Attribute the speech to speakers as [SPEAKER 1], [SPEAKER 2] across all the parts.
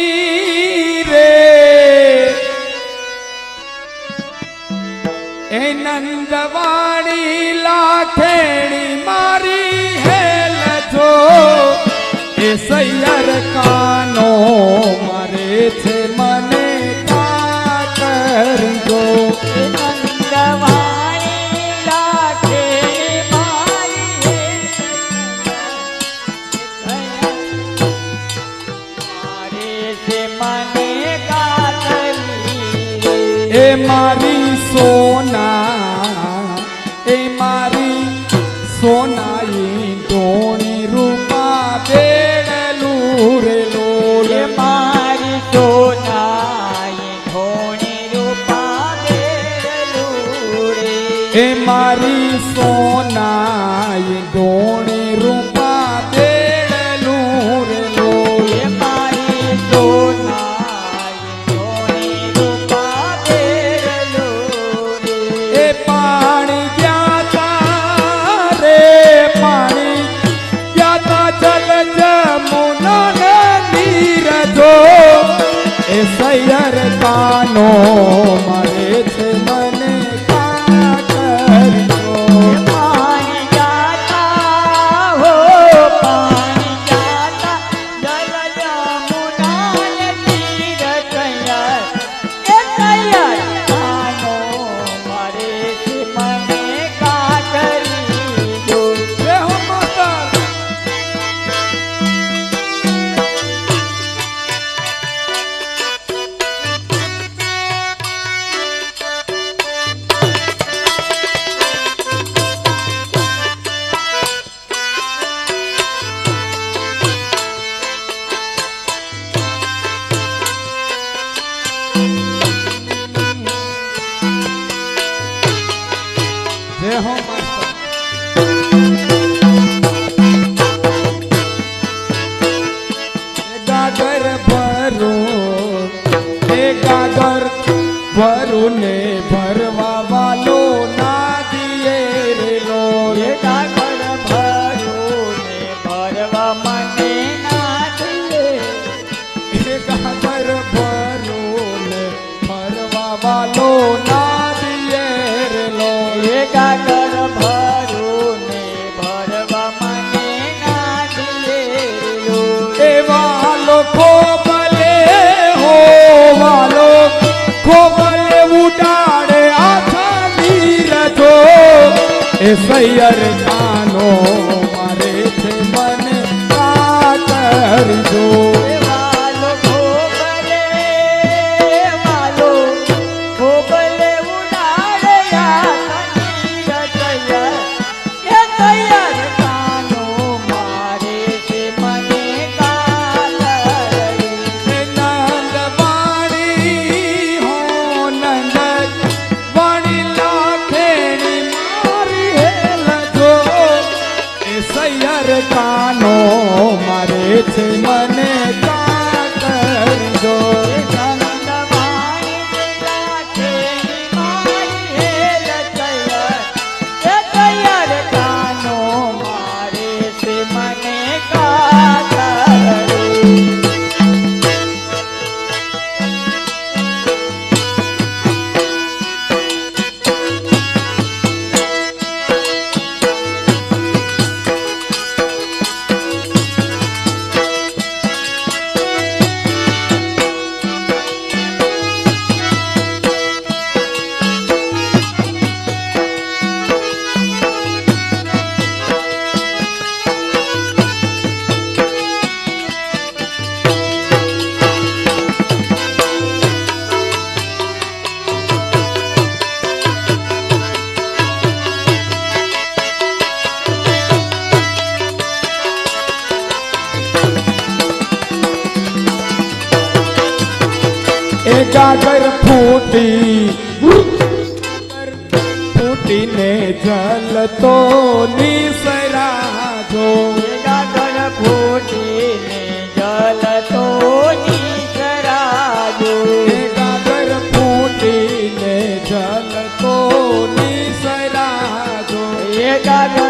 [SPEAKER 1] નંદવાણી રે એ નંદવાણી લાખેણી મારી હેલ છો એ સૈયર કાનો
[SPEAKER 2] હે મારી
[SPEAKER 1] સોનાય ડોણી રૂપા દેડલું રે
[SPEAKER 2] લો.
[SPEAKER 1] હે
[SPEAKER 2] મારી સોનાય ડોણી રૂપા દેડલું રે
[SPEAKER 1] એ પાણી ગયા તા રે? પાણી ગયા તા જલ જમુના ને નીરજો એ સૈયર તાનો મારા हो સૈયર ખાનો ફૂટી ફૂટીને જલતો નિસરાજો.
[SPEAKER 2] ગગન ફૂટીને
[SPEAKER 1] જલતો નિસરાજો.
[SPEAKER 2] ગગન ફૂટીને જલતો નિસરાજો ગગન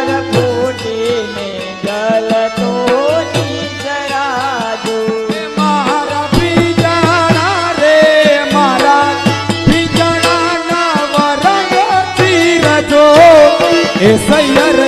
[SPEAKER 2] Essa aí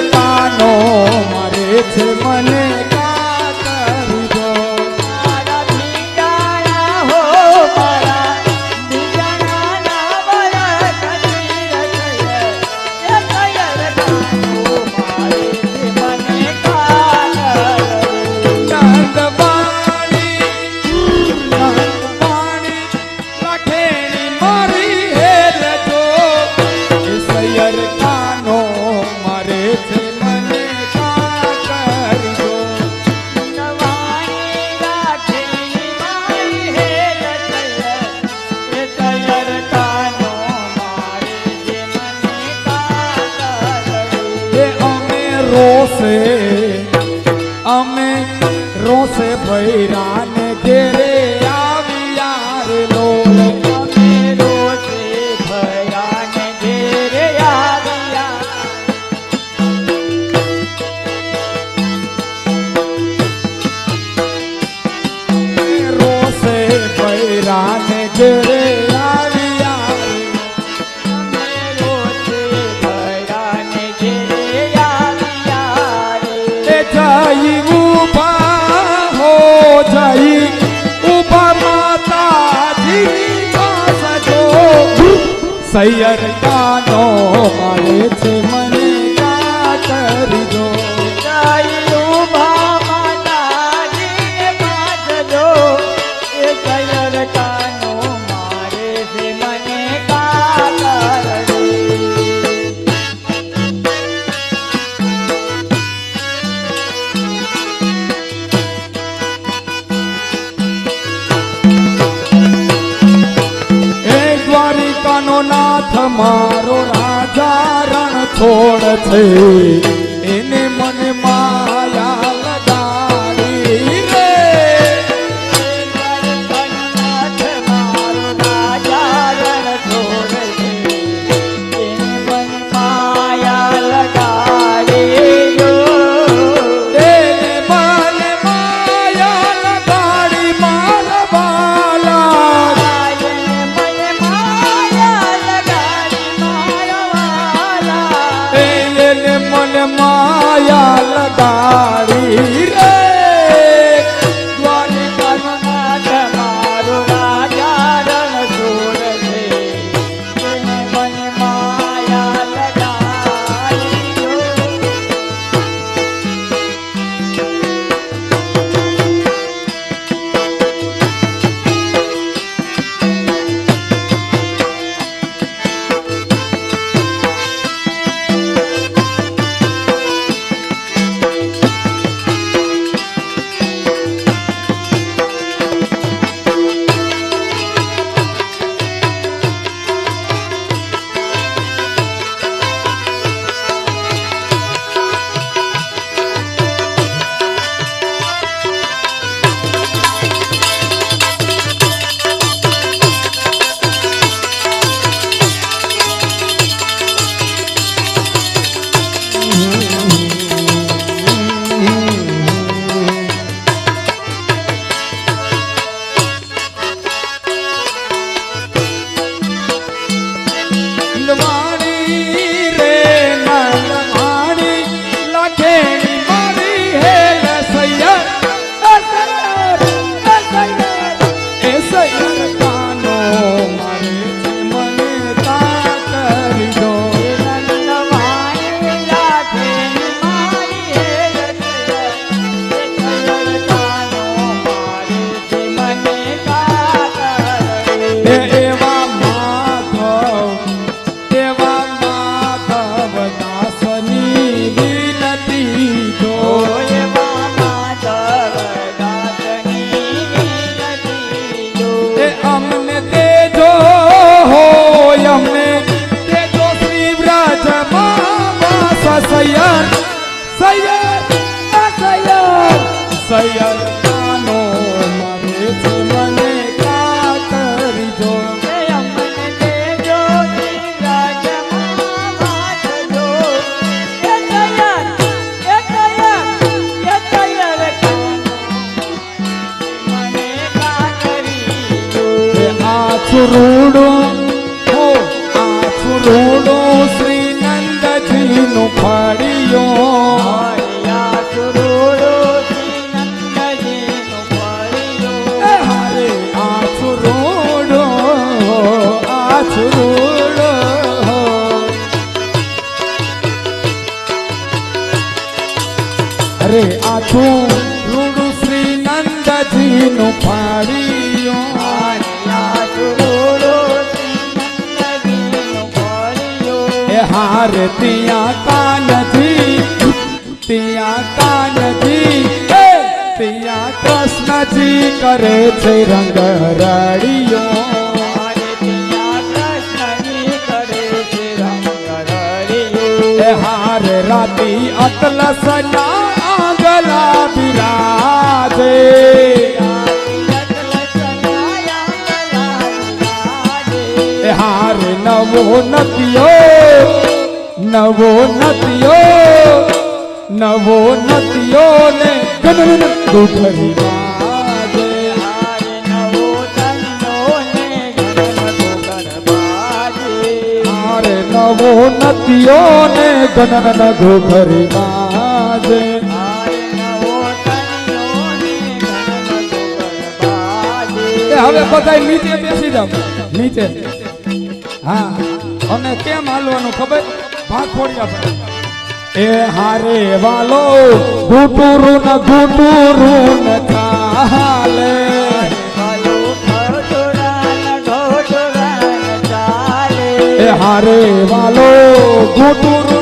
[SPEAKER 1] રોષે અમે રોષે ભૈરાને ઘેરે સૈયર નો મારે છે. मन मा ए हार तिया कान
[SPEAKER 2] जी तिया कान जी तिया कृष्ण जी
[SPEAKER 1] करे छे रंग रड़ियो। हार राती अतलस बिराजे। નવો નતિયો નવો નતિયો નવો નતિયો ને ગણન દુધરી નવો નતિયો ને ગણન નગો ભરી બાજે હવે બધા નીચે બેસી જાવ નીચે. હા. અને કેમ હાલવાનું ખબર? ભાખોડિયા પર. એ હારે વાલો ગુટુરુ ન ગુટુરુ ન ચાલે. એ હારે વાલો ઘૂટુરું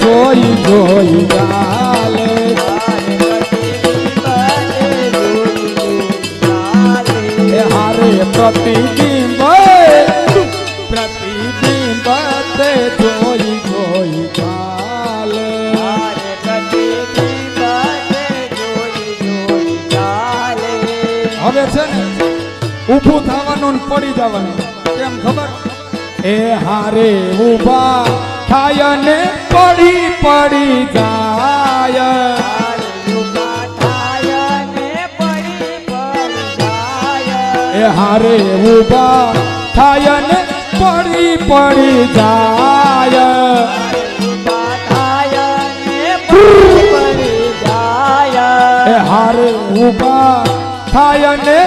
[SPEAKER 1] જોઈ જોઈ ચાલે હારે પ્રતિબિંબ પ્રતિબિંબ તે જોઈ જોઈ ચાલે હવે છે ને, ઊભું થવાનું પડી જવાનું. કેમ ખબર? એ હારે ઊભા થાય ને પડી પડી જાય એ હારે ઊભા થાય ને પડી પડી જાય એ હારે ઊભા થાય ને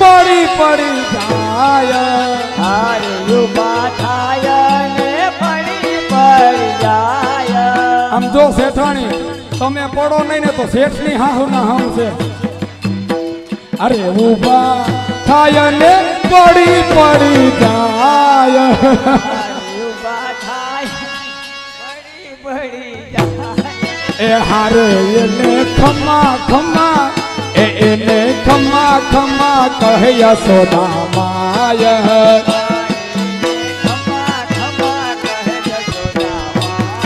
[SPEAKER 1] પડી પડી જાય આમ જો શેઠાણી, તમે પડો નહીં ને તો શેઠની હાહુ ના હાહુ છે. અરે ઊભા થાય ને પડી પડી જાય. એ હારે એને ખમા ખમા એ એને ખમા ખમા કહ્યા સોના માય